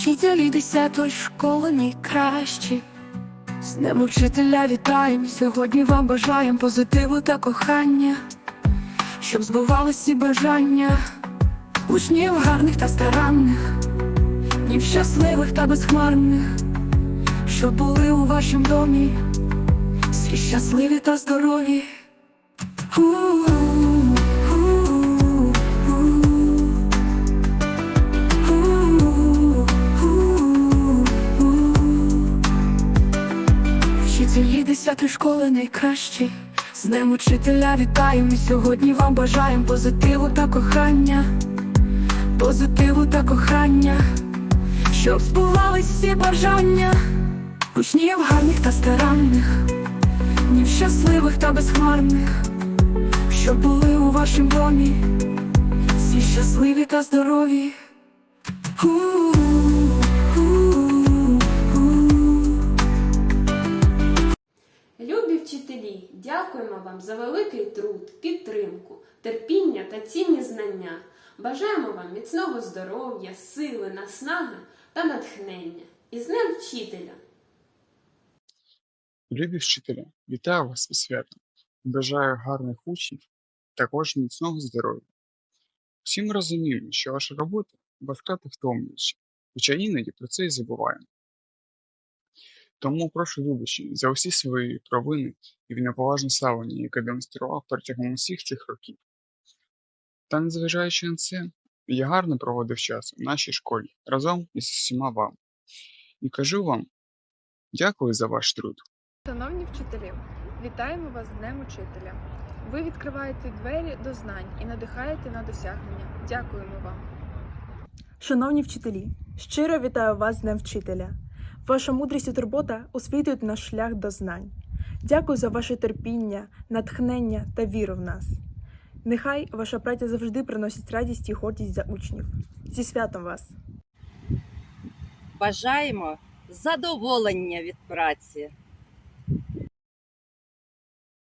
Вчителі десятої школи найкращі. З ним учителя вітаєм. Сьогодні вам бажаєм позитиву та кохання, щоб збували всі бажання, учнів гарних та старанних, днів щасливих та безхмарних, щоб були у вашім домі, всі щасливі та здорові. Вчителі десятої школи найкращі. З ним учителя вітаємо. І сьогодні вам бажаємо позитиву та кохання, позитиву та кохання, щоб збувались всі бажання, учнів гарних та старанних, днів щасливих та безхмарних, щоб були у вашім домі, всі щасливі та здорові. У-у-у-у. Вчителі, дякуємо вам за великий труд, підтримку, терпіння та цінні знання. Бажаємо вам міцного здоров'я, сили, наснаги та натхнення. І з Днем вчителя! Любі вчителя, вітаю вас із святом. Бажаю гарних учнів, також міцного здоров'я. Всі ми розуміємо, що ваша робота важка та втомлююча, хоча іноді про це і забуваємо. Тому прошу вибачення за усі свої провини і неповажне ставлення, яке демонстрував протягом усіх цих років. Та незважаючи на це, я гарно проводив час у нашій школі разом із усіма вами. І кажу вам дякую за ваш труд. Шановні вчителі, вітаємо вас з Днем Учителя. Ви відкриваєте двері до знань і надихаєте на досягнення. Дякуємо вам. Шановні вчителі, щиро вітаю вас з Днем Вчителя. Ваша мудрість і турбота освітлюють наш шлях до знань. Дякую за ваше терпіння, натхнення та віру в нас. Нехай ваша праця завжди приносить радість і гордість за учнів. Зі святом вас! Бажаємо задоволення від праці,